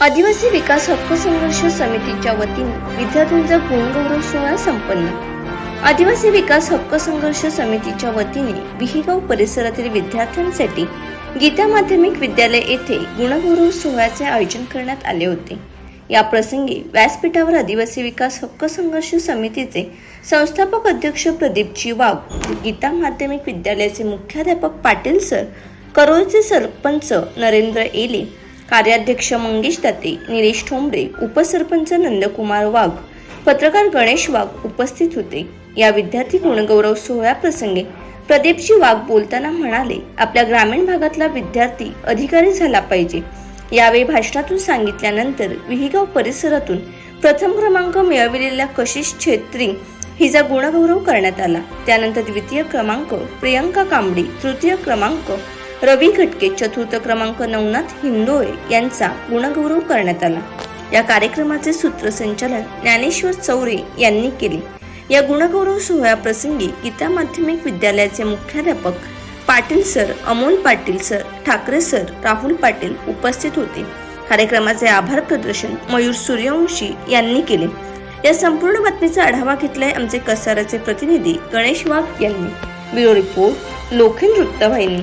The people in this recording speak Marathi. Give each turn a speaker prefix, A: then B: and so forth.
A: आदिवासी विकास हक्क संघर्ष समितीच्या वतीने विद्यार्थ्यांचा गुणगौरव सोहळा संपन्न. आदिवासी विकास हक्क संघर्ष समितीच्या वतीने विहीगाव परिसरातील विद्यार्थ्यांसाठी गीता माध्यमिक विद्यालय येथे गुणगौरव सोहळ्याचे आयोजन करण्यात आले होते. या प्रसंगी व्यासपीठावर आदिवासी विकास हक्क संघर्ष समितीचे संस्थापक अध्यक्ष प्रदीपजी वाघ गीता माध्यमिक विद्यालयाचे मुख्याध्यापक पाटील सर करोळचे सरपंच नरेंद्र एले कार्याध्यक्ष मंगेश दाते निलेश ठोंबरे उपसरपंच नंदकुमार वाघ पत्रकार गणेश वाघ उपस्थित होते. या विद्यार्थी गुणगौरव सोहळ्याप्रसंगी प्रदीपजी वाघ बोलताना म्हणाले आपल्या ग्रामीण भागातला विद्यार्थी अधिकारी झाला पाहिजे. यावेळी भाषणातून सांगितल्यानंतर विहीगाव परिसरातून प्रथम क्रमांक मिळविलेल्या कशिश छेत्री हिचा गुणगौरव करण्यात आला. त्यानंतर द्वितीय क्रमांक प्रियंका कांबडी तृतीय क्रमांक रवी घटके चतुर्थ क्रमांक नवनाथ हिंदोळे यांचा गुणगौरव करण्यात आला. या कार्यक्रमाचे सूत्रसंचालन ज्ञानेश्वर चौरे यांनी केले. या गुणगौरव सोहळ्याप्रसंगी गीता माध्यमिक विद्यालयाचे मुख्याध्यापक Patil sir Amol Patil sir Thackeray sir Rahul Patil उपस्थित होते. कार्यक्रमाचे आभार प्रदर्शन मयूर सूर्यवंशी यांनी केले. या संपूर्ण बातमीचा आढावा घेतलाय आमचे कसाराचे प्रतिनिधी गणेश वाघ यांनी. ब्युरो रिपोर्ट लोखंड वृत्तवाहिनी.